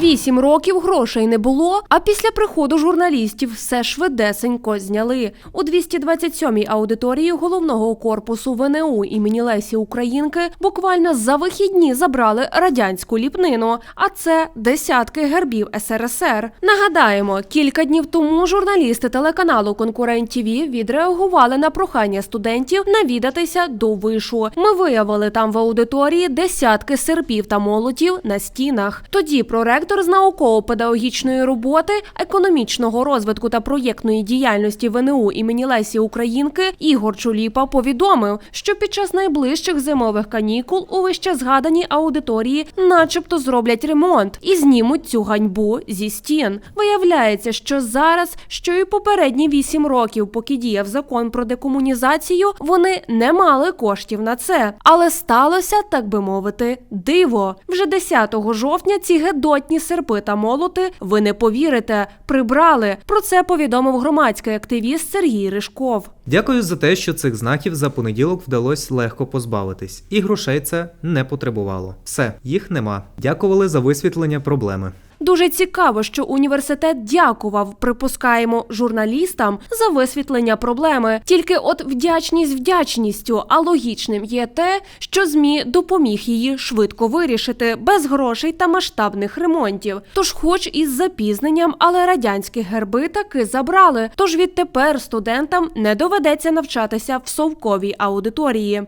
Вісім років грошей не було, а після приходу журналістів все швидесенько зняли. У 227-й аудиторії головного корпусу ВНУ імені Лесі Українки буквально за вихідні забрали радянську ліпнину, а це десятки гербів СРСР. Нагадаємо, кілька днів тому журналісти телеканалу Конкурент ТВ відреагували на прохання студентів навідатися до вишу. Ми виявили там в аудиторії десятки серпів та молотів на стінах. Тоді проректор з науково-педагогічної роботи, економічного розвитку та проєктної діяльності ВНУ імені Лесі Українки Ігор Чуліпа повідомив, що під час найближчих зимових канікул у вище згаданій аудиторії, начебто, зроблять ремонт і знімуть цю ганьбу зі стін. Виявляється, що зараз, що і попередні вісім років, поки діяв закон про декомунізацію, вони не мали коштів на це. Але сталося, так би мовити, диво. Вже 10 жовтня ці гедотні серпи та молоти, ви не повірите, прибрали. Про це повідомив громадський активіст Сергій Ришков. Дякую за те, що цих знаків за понеділок вдалося легко позбавитись, і грошей це не потребувало. Все, їх нема. Дякували за висвітлення проблеми. Дуже цікаво, що університет дякував, припускаємо, журналістам за висвітлення проблеми. Тільки от вдячність вдячністю, а логічним є те, що змі допоміг її швидко вирішити без грошей та масштабних ремонтів. Тож, хоч із запізненням, але радянські герби таки забрали. Тож відтепер студентам не доведеться навчатися в совковій аудиторії.